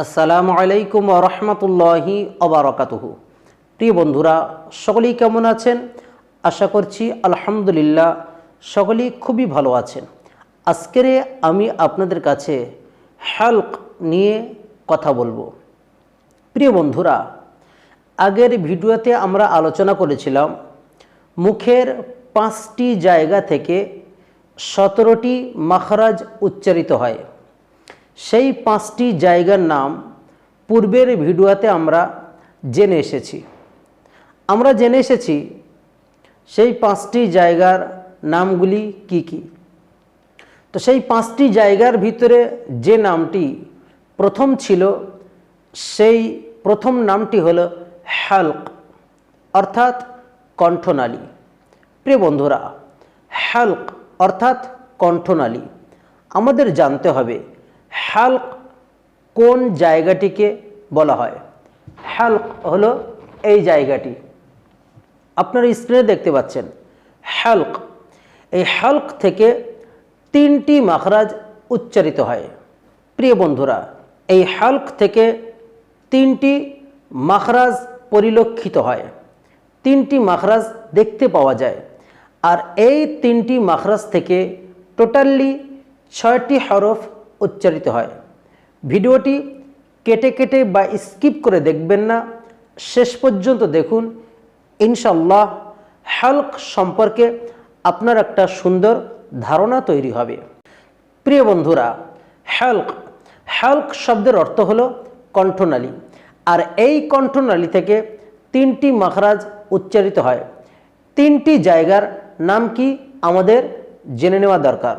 আসসালামু আলাইকুম রহমতুল্লাহি অবরকাতুহু প্রিয় বন্ধুরা, সকলেই কেমন আছেন? আশা করছি আলহামদুলিল্লাহ সকলেই খুবই ভালো আছেন। আজকের আমি আপনাদের কাছে হাল্ক নিয়ে কথা বলব। প্রিয় বন্ধুরা, আগের ভিডিওতে আমরা আলোচনা করেছিলাম মুখের পাঁচটি জায়গা থেকে সতেরোটি মাখরাজ উচ্চারিত হয়। সেই পাঁচটি জায়গার নাম পূর্বের ভিডিওতে আমরা জেনে এসেছি। আমরা জেনে এসেছি সেই পাঁচটি জায়গার নামগুলি কি কি। তো সেই পাঁচটি জায়গার ভিতরে যে নামটি প্রথম ছিল, সেই প্রথম নামটি হল হাল্ক, অর্থাৎ কণ্ঠনালী। প্রিয় বন্ধুরা, হাল্ক অর্থাৎ কণ্ঠনালী। আমাদের জানতে হবে হাল্ক কোন জায়গাটিকে বলা হয়? হাল্ক হলো এই জায়গাটি। আপনারা স্ক্রিনে দেখতে পাচ্ছেন। হাল্ক। এই হাল্ক থেকে তিনটি মাখরাজ উচ্চারিত হয়। প্রিয় বন্ধুরা, এই হাল্ক থেকে তিনটি মাখরাজ পরিলক্ষিত হয়। তিনটি মাখরাজ দেখতে পাওয়া যায়। আর এই তিনটি মাখরাজ থেকে টোটালি ছয়টি হরফ উচ্চারিত হয়। ভিডিওটি কেটে কেটে বা স্কিপ করে দেখবেন না। শেষ পর্যন্ত দেখুন। ইনশাল্লাহ হাল্ক সম্পর্কে আপনার একটা সুন্দর ধারণা তৈরি হবে। প্রিয় বন্ধুরা, হাল্ক হাল্ক শব্দের অর্থ হলো কণ্ঠনালী। আর এই কণ্ঠনালী থেকে তিনটি মাখরাজ উচ্চারিত হয়। তিনটি জায়গার নাম কি আমাদের জেনে নেওয়া দরকার।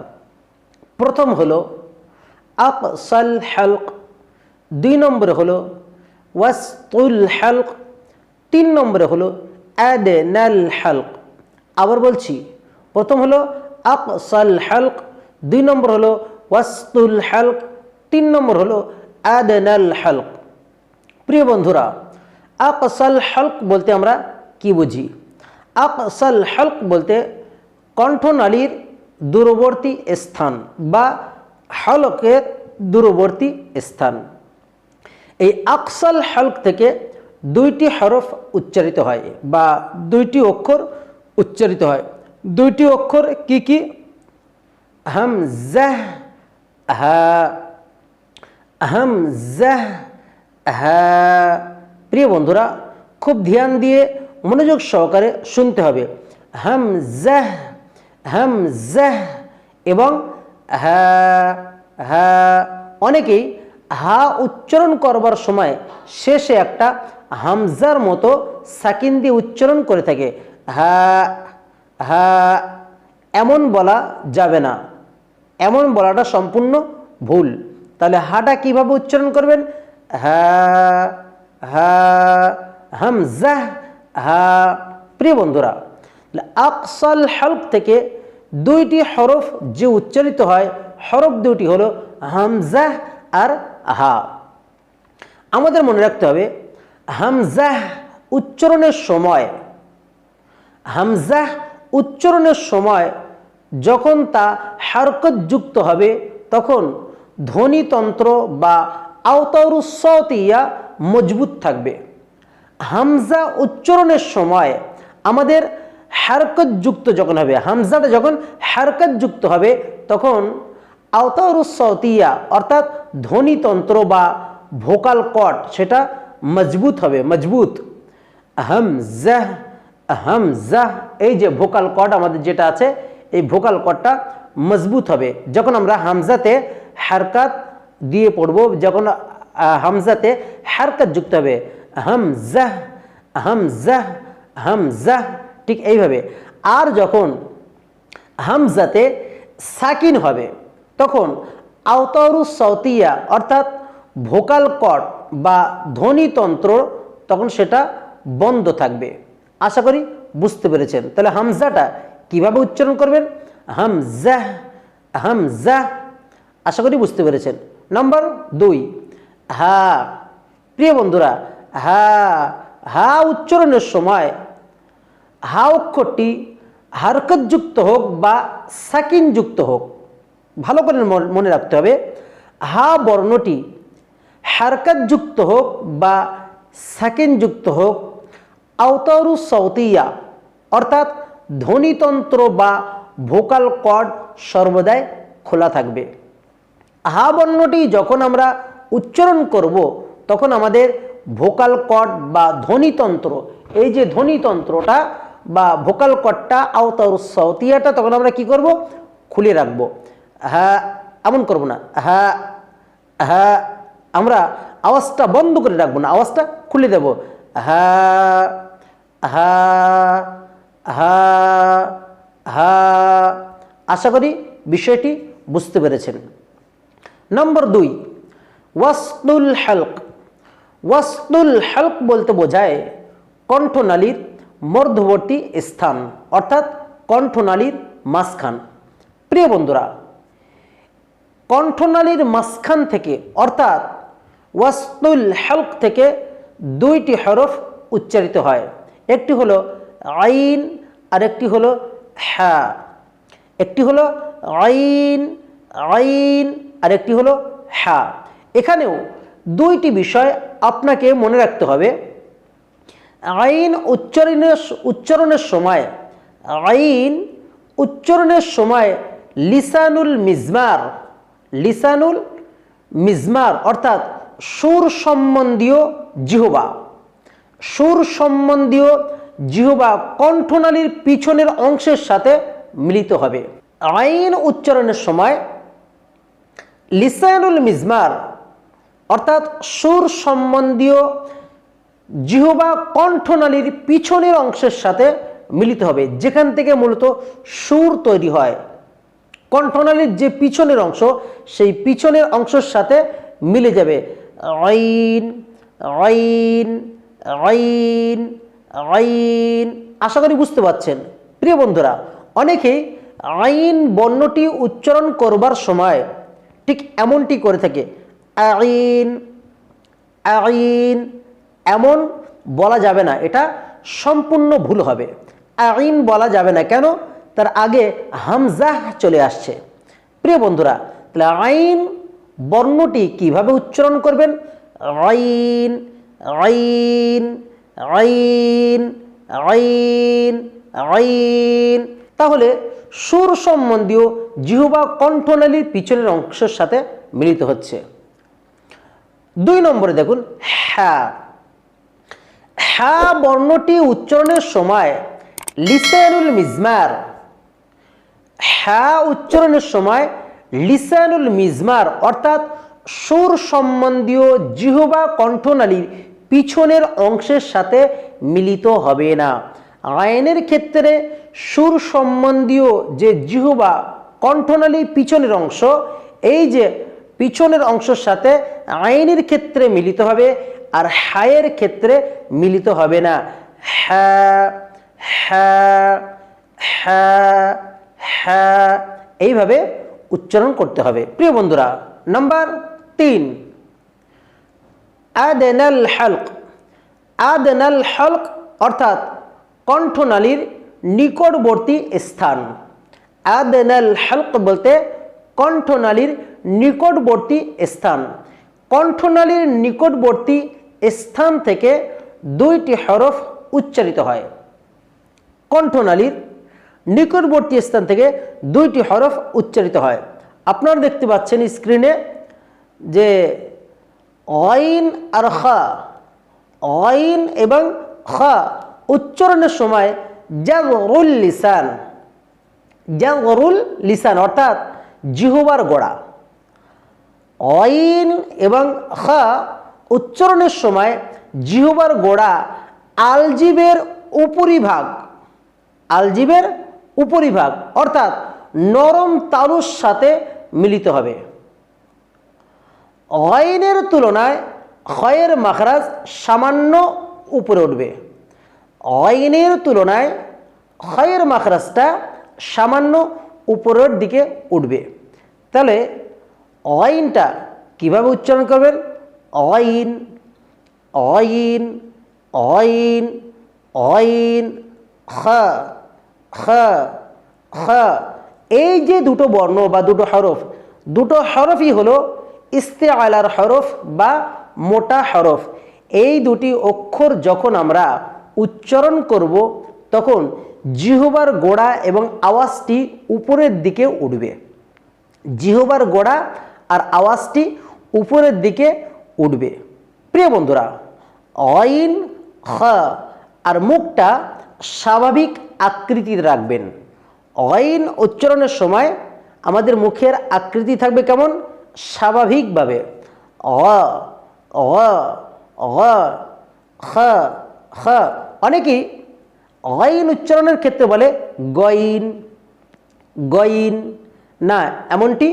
প্রথম হলো আকসাল হালক। দুই নম্বরে হলো, ওয়াসতুল হালক। তিন নম্বরে হলো অ্যাডেনাল হালক। আবার বলছি, প্রথম হলো আকসাল হালক। দুই নম্বর হলো, ওয়াসতুল হালক। তিন নম্বর হলো অ্যাডেনাল হালক। প্রিয় বন্ধুরা আকসাল হালক বলতে আমরা কি বুঝি? আকসাল হালক বলতে কণ্ঠনালীর দূরবর্তী স্থান বা হলকের দূরবর্তী স্থান। এই আকসাল হালক থেকে দুইটি হরফ উচ্চারিত হয় বা দুইটি অক্ষর উচ্চারিত হয়। দুইটি অক্ষর কি কি? হাম জাহ হা। হাম জাহ হা। প্রিয় বন্ধুরা, খুব ধ্যান দিয়ে মনোযোগ সহকারে শুনতে হবে। হাম জাহ হাম জাহ এবং হা। হা অনেকেই হা উচ্চারণ করবার সময় শেষে একটা হামজার মতো সাকিন দিয়ে উচ্চারণ করে থাকে। হা হা, এমন বলা যাবে না। এমন বলাটা সম্পূর্ণ ভুল। তাহলে হাটা কীভাবে উচ্চারণ করবেন? হা হা, হামজাহ, হা, প্রিয় বন্ধুরা আকসাল হালক থেকে দুইটি হরফ যে উচ্চারিত হয় হরফ দুটি হলো হামজাহ আর হা। আমাদের মনে রাখতে হবে, হামজাহ উচ্চারণের সময়, হামজাহ উচ্চারণের সময় যখন তা হারকত যুক্ত হবে, তখন ধ্বনিতন্ত্র বা আওতারুসতিয়া মজবুত থাকবে। হামজা উচ্চারণের সময় আমাদের হারকত যুক্ত যখন হবে, হামজাটা যখন হারকত যুক্ত হবে, তখন আওতারুসতিয়া অর্থাৎ ধ্বনিতন্ত্র বা ভোকাল কট সেটা মজবুত হবে, মজবুত। হামজাহ হামজাহ এই যে ভোকাল কট আমাদের যেটা আছে, এই ভোকাল কটটা মজবুত হবে। যখন আমরা হামজাতে হারকাত দিয়ে পড়ব, যখন হামজাতে হারকাত যুক্ত হবে হামজাহ হামজাহ হামজাহ ঠিক এইভাবে। আর যখন হামজাতে সাকিন হবে তখন আওতারু সৌতিয়া অর্থাৎ ভোকাল কট বা ধ্বনিতন্ত্র তখন সেটা বন্ধ থাকবে। আশা করি বুঝতে পেরেছেন। তাহলে হামজাটা কীভাবে উচ্চারণ করবেন? হামজাহ হামজাহ। আশা করি বুঝতে পেরেছেন। নম্বর দুই, হা। প্রিয় বন্ধুরা, হা হা উচ্চারণের সময় হা অক্ষরটি হারকতযুক্ত হোক বা সাকিনযুক্ত হোক ভালো করে মনে রাখতে হবে। হা বর্ণটি হারকাত যুক্ত হোক বা সাকেন যুক্ত হোক, আওতারু সৌতিয়া অর্থাৎ ধ্বনিতন্ত্র বা ভোকাল কর্ড সর্বদাই খোলা থাকবে। হা বর্ণটি যখন আমরা উচ্চারণ করব, তখন আমাদের ভোকাল কর্ড বা ধ্বনিতন্ত্র, এই যে ধ্বনিতন্ত্রটা বা ভোকাল কর্ডটা আওতারু সৌতিয়াটা তখন আমরা কি করব? খুলে রাখব। হ্যাঁ এমন করব না। হ্যাঁ হ্যাঁ আমরা আওয়াজটা বন্ধ করে রাখব না, আওয়াজটা খুলে দেব। হ্যাঁ হ্যাঁ হ্যাঁ হ্যাঁ আশা করি বিষয়টি বুঝতে পেরেছেন। নম্বর দুই, ওয়াসনুল হালক। ওয়াসনুল হালক বলতে বোঝায় কণ্ঠনালীর মধ্যবর্তী স্থান, অর্থাৎ কণ্ঠনালীর মাঝখান। প্রিয় বন্ধুরা কণ্ঠনালীর মাঝখান থেকে, অর্থাৎ ওয়াসনুল হালক থেকে দুইটি হরফ উচ্চারিত হয়। একটি হলো আইন আর একটি হলো হ্যাঁ একটি হলো আইন আইন আর একটি হলো হ্যা এখানেও দুইটি বিষয় আপনাকে মনে রাখতে হবে। আইন উচ্চারণের উচ্চারণের সময়, আইন উচ্চারণের সময় লিসানুল মিজমার লিসানুল মিজমার, অর্থাৎ সুর সম্বন্ধীয় জিহবা। সুর সম্বন্ধীয় জিহবা কণ্ঠনালীর পিছনের অংশের সাথে মিলিত হবে। আইন উচ্চারণের সময় লিসানুল মিজমার, অর্থাৎ সুর সম্বন্ধীয় জিহবা কণ্ঠনালীর পিছনের অংশের সাথে মিলিত হবে, যেখান থেকে মূলত সুর তৈরি হয়। কণ্ঠনালীর যে পিছনের অংশ, সেই পিছনের অংশের সাথে মিলে যাবে। আইন আইন আইন আইন। আশা করি বুঝতে পারছেন। প্রিয় বন্ধুরা, অনেকেই আইন বর্ণটি উচ্চারণ করবার সময় ঠিক এমনটি করে থাকে। আইন আইন, এমন বলা যাবে না। এটা সম্পূর্ণ ভুল হবে। আইন বলা যাবে না। কেন? তার আগে হামজাহ চলে আসছে। প্রিয় বন্ধুরা, তাহলে আইন বর্ণটি কীভাবে উচ্চারণ করবেন? আইন আইন আইন আইন আইন। তাহলে সুর সম্বন্ধীয় জিহুবা কণ্ঠনালীর পিছনের অংশের সাথে মিলিত হচ্ছে। দুই নম্বরে দেখুন হ্যাঁ। হ্যাঁ বর্ণটি উচ্চারণের সময় লিসানুল মিজমার হ্যাঁ উচ্চারণের সময় লিসানুল মিজমার, অর্থাৎ সুর সম্বন্ধীয় জিহবা কণ্ঠনালীর পিছনের অংশের সাথে মিলিত হবে না। আইনের ক্ষেত্রে সুর সম্বন্ধীয় যে জিহবা কণ্ঠনালী পিছনের অংশ, এই যে পিছনের অংশের সাথে আইনের ক্ষেত্রে মিলিত হবে আর হায়ের ক্ষেত্রে মিলিত হবে না। হ্যাঁ হ্যাঁ হ্যাঁ। হ্যাঁ এইভাবে উচ্চারণ করতে হবে। প্রিয় বন্ধুরা, নাম্বার তিন। আদেনাল হালক। আদেনাল হালক অর্থাৎ কণ্ঠনালীর নিকটবর্তী স্থান। আদেনাল হালক বলতে কণ্ঠনালীর নিকটবর্তী স্থান। কণ্ঠনালীর নিকটবর্তী স্থান থেকে দুইটি হরফ উচ্চারিত হয়। কণ্ঠনালীর নিকটবর্তী স্থান থেকে দুইটি হরফ উচ্চারিত হয়। আপনারা দেখতে পাচ্ছেন স্ক্রিনে যে অইন আর খা অইন এবং খা উচ্চারণের সময় জাগরুল লিসান জাগরুল লিসান অর্থাৎ জিহুবার গোড়া। অইন এবং খা উচ্চারণের সময় জিহুবার গোড়া আলজিবের উপরিভাগ, আলজিবের উপরিভাগ, অর্থাৎ নরম তালুর সাথে মিলিত হবে। অয়নের তুলনায় হয়ের মাখরাজ সামান্য উপরে উঠবে। অয়নের তুলনায় হয়ের মাখরাজটা সামান্য উপরের দিকে উঠবে। তাহলে অইনটা কীভাবে উচ্চারণ করবেন? অইন অইন অইন অইন খ। খ এই যে দুটো বর্ণ বা দুটো হরফ, দুটো হরফই হলো ইস্তে আলার হরফ বা মোটা হরফ। এই দুটি অক্ষর যখন আমরা উচ্চারণ করব, তখন জিহবার গোড়া এবং আওয়াজটি উপরের দিকে উঠবে। জিহবার গোড়া আর আওয়াজটি উপরের দিকে উঠবে। প্রিয় বন্ধুরা, অইন, খ আর মুখটা স্বাভাবিক আকৃতি রাখবেন। অইন উচ্চারণের সময় আমাদের মুখের আকৃতি থাকবে কেমন? স্বাভাবিকভাবে। অ অনেকেই অইন উচ্চারণের ক্ষেত্রে বলে গইন গইন না, এমনটি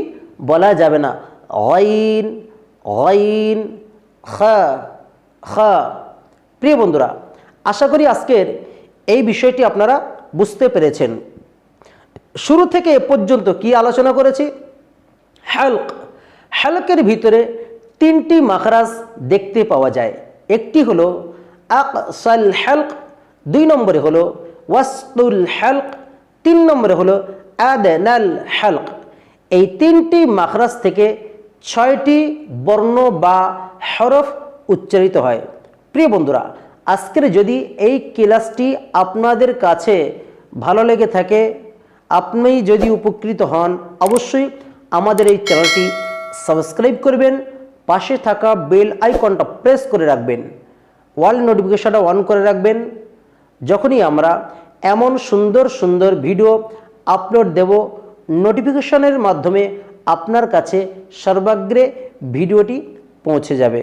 বলা যাবে না। অইন অইন খ। প্রিয় বন্ধুরা, আশা করি আজকের এই বিষয়টি আপনারা বুঝতে পেরেছেন। শুরু থেকে এ পর্যন্ত কি আলোচনা করেছি? হ্যালক হ্যালকের ভিতরে তিনটি মাখরাজ দেখতে পাওয়া যায়। একটি হলো আকসাল হ্যালক দুই নম্বরে হলো ওয়াস্তুল হ্যালক তিন নম্বরে হলো আদনাল হ্যালক এই তিনটি মাখরাজ থেকে ছয়টি বর্ণ বা হরফ উচ্চারিত হয়। প্রিয় বন্ধুরা আজকের যদি এই ক্লাসটি আপনাদের কাছে ভালো লেগে থাকে, আপনি যদি উপকৃত হন, অবশ্যই আমাদের এই চ্যানেলটি সাবস্ক্রাইব করবেন, পাশে থাকা বেল আইকনটা প্রেস করে রাখবেন, ওয়াল নোটিফিকেশনটা অন করে রাখবেন, যখনই আমরা এমন সুন্দর সুন্দর ভিডিও আপলোড দেব, নোটিফিকেশনের মাধ্যমে আপনার কাছে সর্বাগ্রে ভিডিওটি পৌঁছে যাবে।